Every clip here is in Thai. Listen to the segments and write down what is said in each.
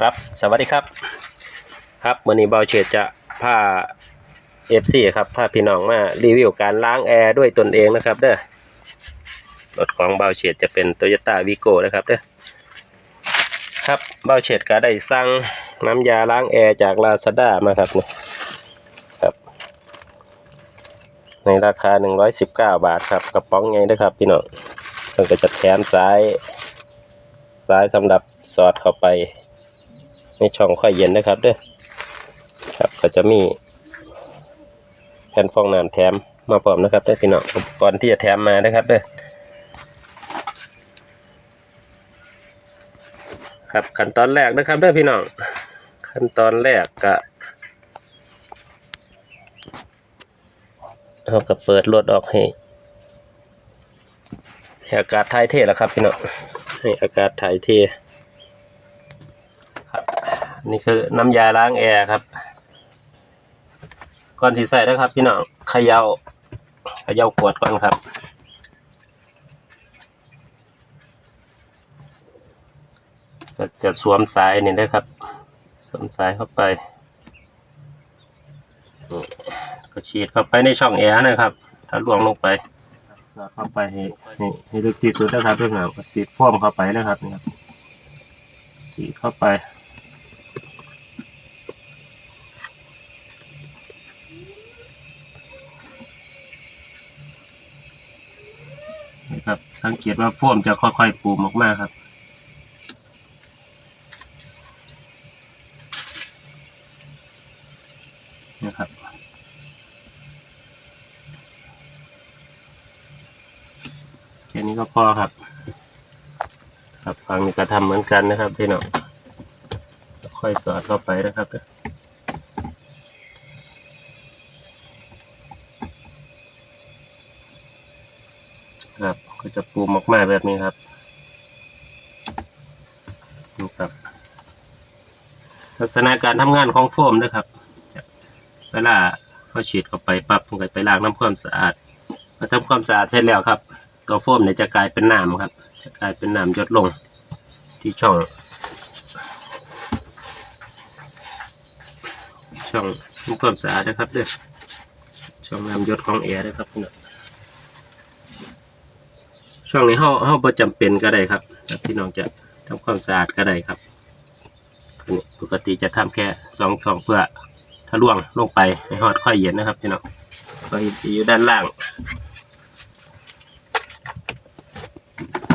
ครับ สวัสดีครับ ครับวันนี้เบาเฉดจะพาเอฟซีครับพาพี่น้องมารีวิวการล้างแอร์ด้วยตนเองนะครับเด้อรถของเบาเฉดจะเป็น t o y ยต้าวีโก้นะครับเด้อครับเบาเฉดก็ได้สั่งน้ำยาล้างแอร์จากลาซาด้ามาครับนี่ครับ ในราคา 119 บาทครับกระป๋องไงนะครับพี่น้องมันก็จะแถมสายซ้ายสำหรับสอดเข้าไป ในช่องค่อยเย็นนะครับเด้อครับก็จะมีแผ่นฟองน้ำแถมมาพร้อมนะครับเด้อพี่น้องอุปกรณ์ที่จะแถมมานะครับเด้อครับขั้นตอนแรกนะครับเด้อพี่น้องขั้นตอนแรกก็เราก็เปิดรถออกให้อากาศถ่ายเทแล้วครับพี่น้องให้อากาศถ่ายเท นี่คือน้ำยาล้างแอร์ครับ ก่อนสีใส่นะครับ พี่น้องเขยา่าเขย่าขวดก่อนครับก็จะสวมสายนี่นะครับ สวมสายเข้าไปก็ฉีดเข้าไปในช่องแอร์นะครับ ถ้าลวงลงไปสอดเข้าไปให้นี่ให้ลึกที่สุดนะครับเพื่อนเราฉีดพ่วมเข้าไปนะครับนี่ครับฉีดเข้าไป ครับ สังเกตว่าพ่วมจะค่อยๆปูมออกมาครับ นะครับแค่นี้ก็พอครับ ครับฝั่งนี้ก็ทำเหมือนกันนะครับพี่น้องค่อยสอดเข้าไปนะครับครับ ก็จะปูมออกมาแบบนี้ครับนี่ครับลักษณะการทำงานของโฟมนะครับ เวลาเขาฉีดเข้าไปปั๊บมันก็ไปล้างน้ำความสะอาดพอทำความสะอาดเสร็จแล้วครับตัวโฟมเนี่ยจะกลายเป็นน้ำครับ จะกลายเป็นน้ำหยดลงที่ช่อง ช่องทำความสะอาดนะครับเด้อช่องน้ำหยดของแอร์นะครับพี่น้อง ช่วงนี้เฮาเฮาบ่จำเป็นก็ได้ครับพี่น้องจะทำความสะอาดก็ได้ครับปกติจะทำแค่สองช่องเพื่อถ้าล่วงลงไปให้ฮอดค่อยเย็นนะครับพี่น้องก็จะอยู่ด้านล่าง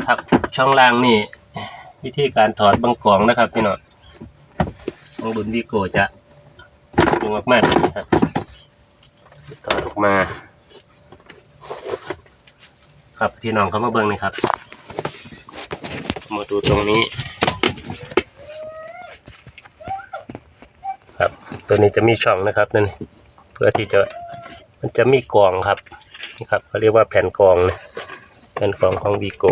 ครับช่องล่างนี่ วิธีการถอดบางกองนะครับพี่น้องของบุญวิโกจะดึงออกมาแบบนี้ครับถอดออกมา ครับพี่น้องเขามาเบิ่งนี่ครับ มาดูตรงนี้ ครับ ตัวนี้จะมีช่องนะครับนั่นเพื่อที่จะมันจะมีกรองครับนี่ครับเขาเรียกว่าแผ่นกรองนะแผ่นกรองของวีโก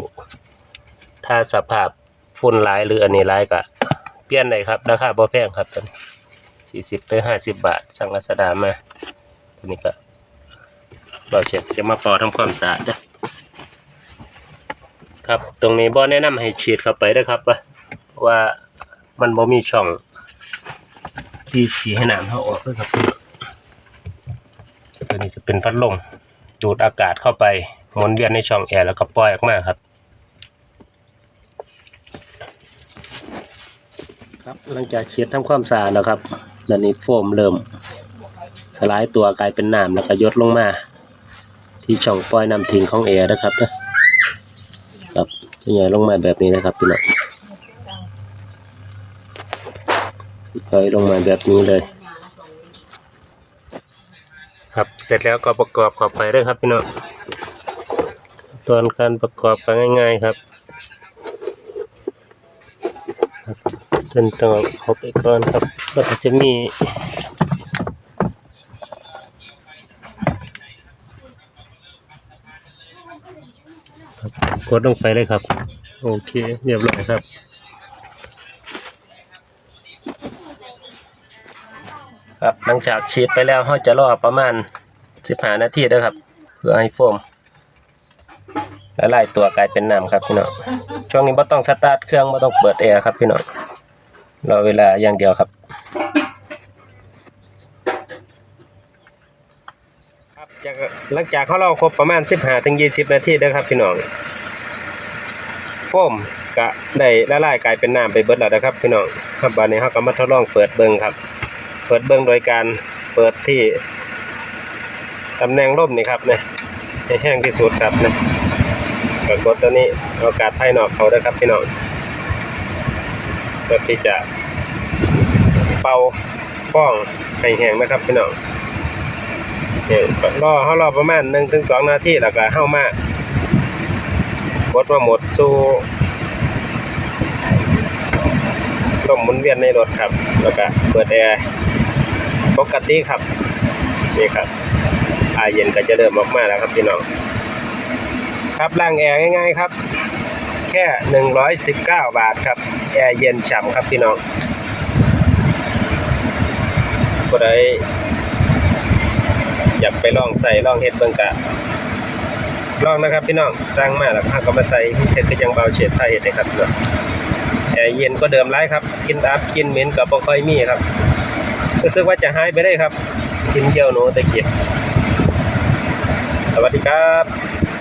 ถ้าสภาพฝุ่นร้ายหรืออันนี้ร้ายก็เปลี่ยนได้ครับราคาบ่แพงครับตัวนี้สี่สิบหรือห้าสิบบาทสั่งรัศดามาตัวนี้ก็เราเช็ดจะมาปอทำความสะอาดเด้ ครับ ตรงนี้บ่แนะนำให้ฉีดเข้าไปนะครับว่ามันบ่มีช่อง ที่ฉีดให้น้ำเขาออกด้วยครับตัวนี้จะเป็นพัดลมดูดอากาศเข้าไปหมุนเวียนในช่องแอร์แล้วก็ปล่อยออกมาครับ ครับหลังจากฉีดทำความสะอาดแล้วครับแล้วนี้โฟมเริ่ม สลายตัวกลายเป็นน้ำแล้วก็ยดลงมา ที่ช่องปล่อยน้ำทิ้งของแอร์นะครับนะครับ จะใหญ่ลงมาแบบนี้นะครับพี่น้องค่อยลงมาแบบนี้เลย ครับเสร็จแล้วก็ประกอบเข้าไปด้วยครับพี่น้องตอนการประกอบก็ง่าย ๆครับครับเดินต่อเข้าไปก่อนครับก็จะมี ครับ กดลงไปเลยครับ โอเค เรียบร้อยครับ ครับหลังจากฉีดไปแล้วเขาจะรอประมาณสิบห้านาทีนะครับ เพื่อให้โฟมละลายตัวกลายเป็นน้ำครับพี่น้องช่วงนี้ไม่ต้องสตาร์ทเครื่องไม่ต้องเปิดแอร์ครับพี่น้องรอเวลาอย่างเดียวครับ ครับจาก หลังจากเขาเราครบประมาณ 15ถึง20 นาทีเด้อครับพี่น้องโฟมก็ได้ละลายกลายเป็นน้ำไปเบิดแล้วนะครับพี่น้องครับบัดนี้เขาก็มาทดลองเปิดเบิ่งครับ เปิดเบิ่งโดยการเปิดที่ตำแหน่งร่มนี่ครับเนี่ยให้แห้งที่สุดครับเนี่ยก็กดตัวนี้เอาอากาศภายนอกเขาเด้ครับพี่น้องเพื่อที่จะเป่าฟ้องให้แห้งนะครับพี่น้อง เนี่ยรอเขารอประมาณหนึ่งถึงสองนาทีแล้วก็เข้ามากดมาหมดสู่ลมหมุนเวียนในรถครับ แล้วก็เปิดแอร์ปกติครับนี่ครับอายเย็นก็จะเริ่มออกมาแล้วครับพี่น้อง ครับล้างแอร์ง่ายๆครับ แค่หนึ่งร้อยสิบเก้าบาทครับ แอร์เย็นฉ่ำครับพี่น้องก็ได้ อยากไปลองใส่ลองเฮ็ดเบิ่งกะลองนะครับพี่น้องสร้างมาแล้วข้าก็มาใส่เฮ็ดก็ยังเบาเฉดไทยเฮ็ดได้ครับพี่น้องแอร์เย็นก็เดิมหลายครับ กินอับกินเหม็นกับ่ค่อยมีครับรู้สึกว่าจะหายไปได้ครับ กินเยี่ยวหนูตะเกียบสวัสดีครับ